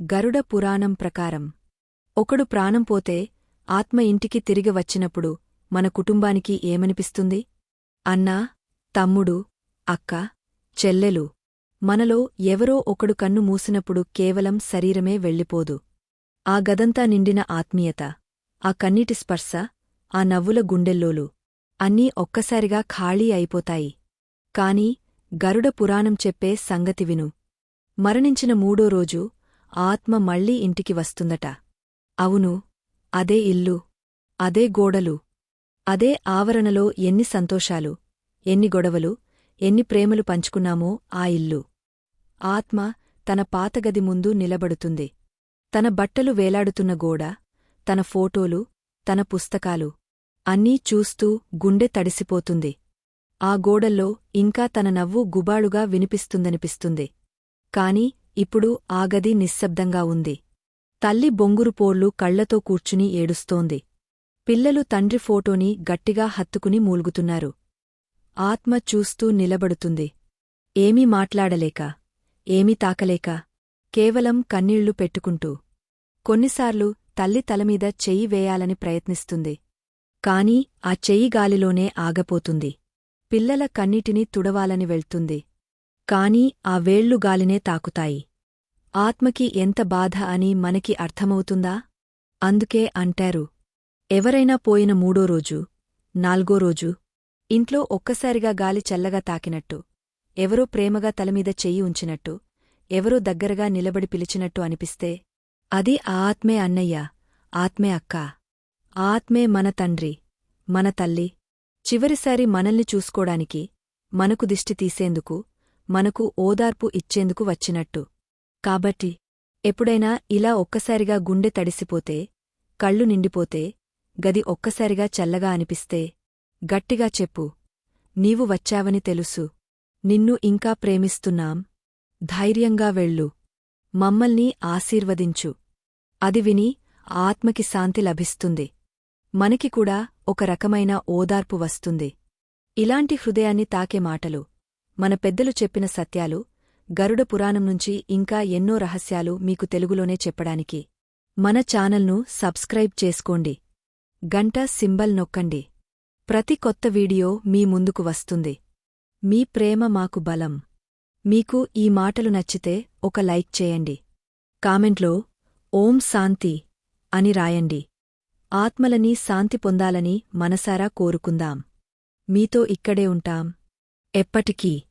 గరుడ పురాణం ప్రకారం. ఒకడు ప్రాణం పోతే ఆత్మ ఇంటికి తిరిగి వచ్చినప్పుడు మన కుటుంబానికి ఏమనిపిస్తుంది? అన్నా తమ్ముడు అక్క చెల్లెలు. మనలో ఎవరో ఒకడు కన్ను మూసినప్పుడు కేవలం శరీరమే వెళ్ళిపోదు. ఆ గదంతా నిండిన ఆత్మీయత ఆ కన్నీటి స్పర్శ ఆ నవ్వుల గుండెల్లోలు అన్నీ ఒక్కసారిగా ఖాళీ అయిపోతాయి. కాని గరుడ పురాణం చెప్పే సంగతి విను. మరణించిన మూడో రోజు ఆత్మ మళ్ళీ ఇంటికి వస్తుందట. అవును అదే ఇల్లు అదే గోడలు అదే ఆవరణలో ఎన్ని సంతోషాలు ఎన్ని గొడవలు ఎన్ని ప్రేమలు పంచుకున్నామో ఆ ఇల్లు. ఆత్మ తన పాతగది ముందు నిలబడుతుంది. తన బట్టలు వేలాడుతున్న గోడ తన ఫోటోలు తన పుస్తకాలు అన్నీ చూస్తూ గుండె తడిసిపోతుంది. ఆ గోడల్లో ఇంకా తన నవ్వు గుబాళుగా వినిపిస్తుందనిపిస్తుంది. కాని ఇప్పుడు ఆ గది నిశ్శబ్దంగా ఉంది. తల్లి బొంగురుపోళ్ళు కళ్ళతో కూర్చుని ఏడుస్తోంది. పిల్లలు తండ్రి ఫోటోని గట్టిగా హత్తుకుని మూల్గుతున్నారు. ఆత్మ చూస్తూ నిలబడుతుంది. ఏమీ మాట్లాడలేక ఏమీ తాకలేక కేవలం కన్నీళ్ళు పెట్టుకుంటూ. కొన్నిసార్లు తల్లి తలమీద చెయ్యి వేయాలని ప్రయత్నిస్తుంది. కాని ఆ చెయ్యి గాలిలోనే ఆగపోతుంది. పిల్లల కన్నీటిని తుడవాలని వెళ్తుంది. కాని ఆ వేళ్ళుగాలినే తాకుతాయి. ఆత్మకి ఎంత బాధ అని మనకి అర్థమవుతుందా? అందుకే అంటారు ఎవరైనా పోయిన మూడో రోజు నాల్గో రోజు ఇంట్లో ఒక్కసారిగా గాలి చల్లగా తాకినట్టు ఎవరో ప్రేమగా తలమీద చెయ్యి ఉంచినట్టు ఎవరో దగ్గరగా నిలబడి పిలిచినట్టు అనిపిస్తే అది ఆ ఆత్మే అన్నయ్య ఆత్మే అక్క. ఆత్మే మన తండ్రి మన తల్లి. చివరిసారి మనల్ని చూసుకోడానికి మనకు దిష్టి తీసేందుకు మనకు ఓదార్పు ఇచ్చేందుకు వచ్చినట్టు. కాబట్టి ఎప్పుడైనా ఇలా ఒక్కసారిగా గుండె తడిసిపోతే కళ్ళు నిండిపోతే గది ఒక్కసారిగా చల్లగా అనిపిస్తే గట్టిగా చెప్పు నీవు వచ్చావని తెలుసు. నిన్ను ఇంకా ప్రేమిస్తున్నాం. ధైర్యంగా వెళ్ళు. మమ్మల్ని ఆశీర్వదించు అది విని ఆత్మకి శాంతి లభిస్తుంది. మనకి కూడా ఒక రకమైన ఓదార్పు వస్తుంది. ఇలాంటి హృదయాన్ని తాకే మాటలు. మన పెద్దలు చెప్పిన సత్యాలు గరుడ పురాణం నుంచి ఇంకా ఎన్నో రహస్యాలు మీకు తెలుగులోనే చెప్పడానికి. మన ఛానల్ను సబ్స్క్రైబ్ చేసుకోండి. గంట సింబల్ నొక్కండి. ప్రతి కొత్త వీడియో మీ ముందుకు వస్తుంది. మీ ప్రేమ మాకు బలం. మీకు ఈ మాటలు నచ్చితే ఒక లైక్ చేయండి. కామెంట్లో ఓం శాంతి అని రాయండి. ఆత్మలని శాంతి పొందాలని మనసారా కోరుకుందాం. మీతో ఇక్కడే ఉంటాం. ఎప్పటికీ